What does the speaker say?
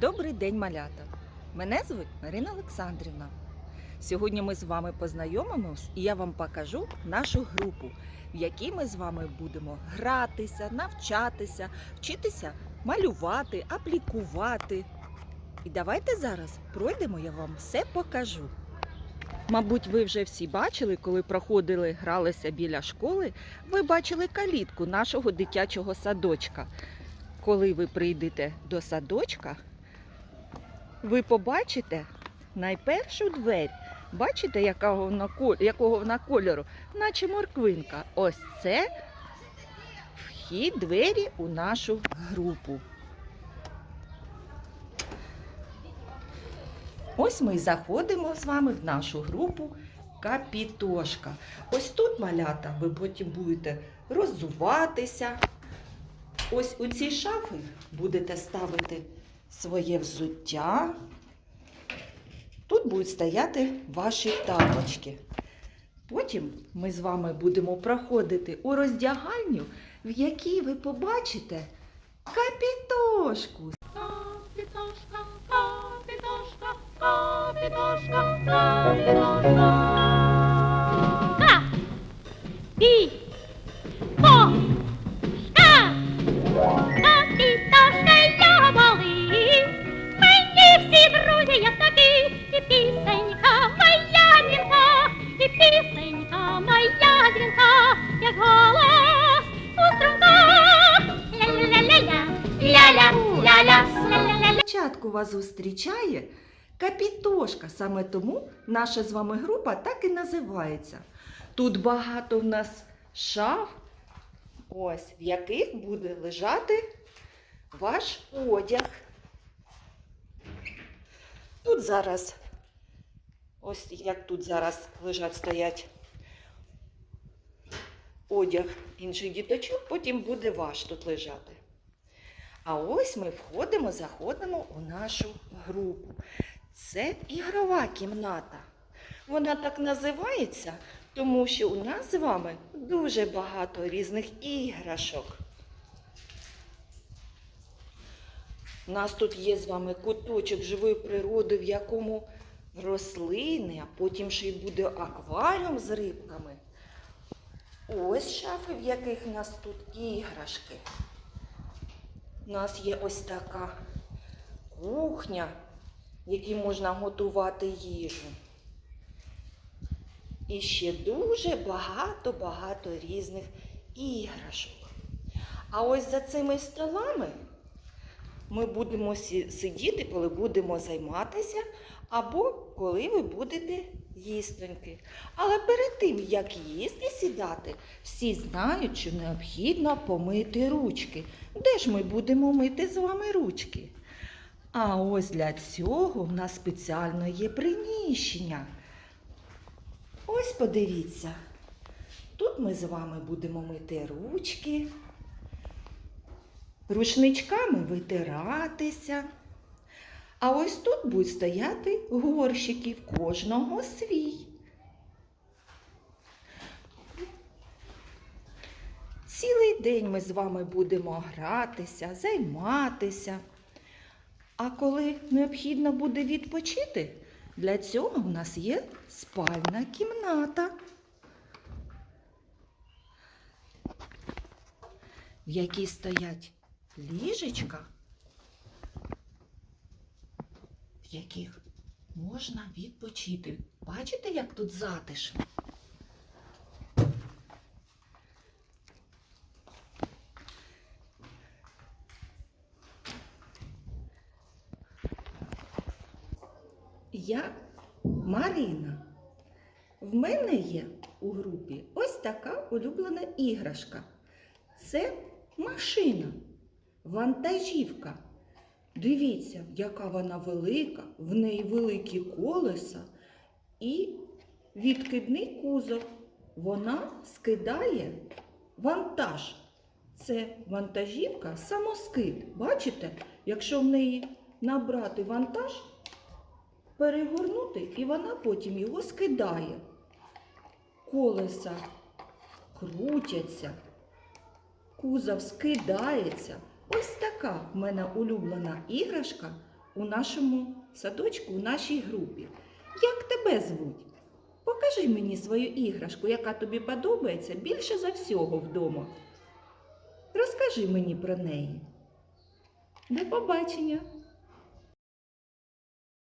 Добрий день, малята! Мене звуть Марина Олександрівна. Сьогодні ми з вами познайомимось і я вам покажу нашу групу, в якій ми з вами будемо гратися, навчатися, вчитися малювати, аплікувати. І давайте зараз пройдемо, я вам все покажу. Мабуть, ви вже всі бачили, коли проходили, гралися біля школи, ви бачили калітку нашого дитячого садочка. Коли ви прийдете до садочка, ви побачите найпершу двері. Бачите, якого вона, якого вона кольору? Наче морквинка. Ось це вхід двері у нашу групу. Ось ми і заходимо з вами в нашу групу Капітошка. Ось тут малята, ви потім будете роззуватися. Ось у ці шафи будете ставити своє взуття. Тут будуть стояти ваші тапочки. Потім ми з вами будемо проходити у роздягальню, в якій ви побачите капітошку. Капітошка, капітошка, капітошка, капітошка. Моя дзвінка. Вас зустрічає капітошка. Саме тому наша з вами група так і називається. Тут багато в нас шаф, ось, в яких буде лежати ваш одяг. Тут зараз, ось як тут зараз лежать, стоять одяг інших діточок, потім буде ваш тут лежати. А ось ми входимо, заходимо у нашу групу. Це ігрова кімната. Вона так називається, тому що у нас з вами дуже багато різних іграшок. У нас тут є з вами куточок живої природи, в якому рослини, а потім ще й буде акваріум з рибками. Ось шафи, в яких у нас тут іграшки. У нас є ось така кухня, в якій можна готувати їжу. І ще дуже багато-багато різних іграшок. А ось за цими столами ми будемо сидіти, коли будемо займатися, або коли ви будете їстоньки. Але перед тим, як їсти сідати, всі знають, що необхідно помити ручки. Де ж ми будемо мити з вами ручки? А ось для цього в нас спеціально є приміщення. Ось подивіться. Тут ми з вами будемо мити ручки, рушничками витиратися. А ось тут будуть стояти горщики в кожного свій. Цілий день ми з вами будемо гратися, займатися. А коли необхідно буде відпочити, для цього в нас є спальна кімната, в якій стоять ліжечка, яких можна відпочити. Бачите, як тут затишно? Я Марина. В мене є у групі ось така улюблена іграшка. Це машина, вантажівка. Дивіться, яка вона велика, в неї великі колеса і відкидний кузов. Вона скидає вантаж. Це вантажівка самоскид. Бачите, якщо в неї набрати вантаж, перегорнути, і вона потім його скидає. Колеса крутяться, кузов скидається. Ось така в мене улюблена іграшка у нашому садочку, у нашій групі. Як тебе звуть? Покажи мені свою іграшку, яка тобі подобається більше за всього вдома. Розкажи мені про неї. До побачення!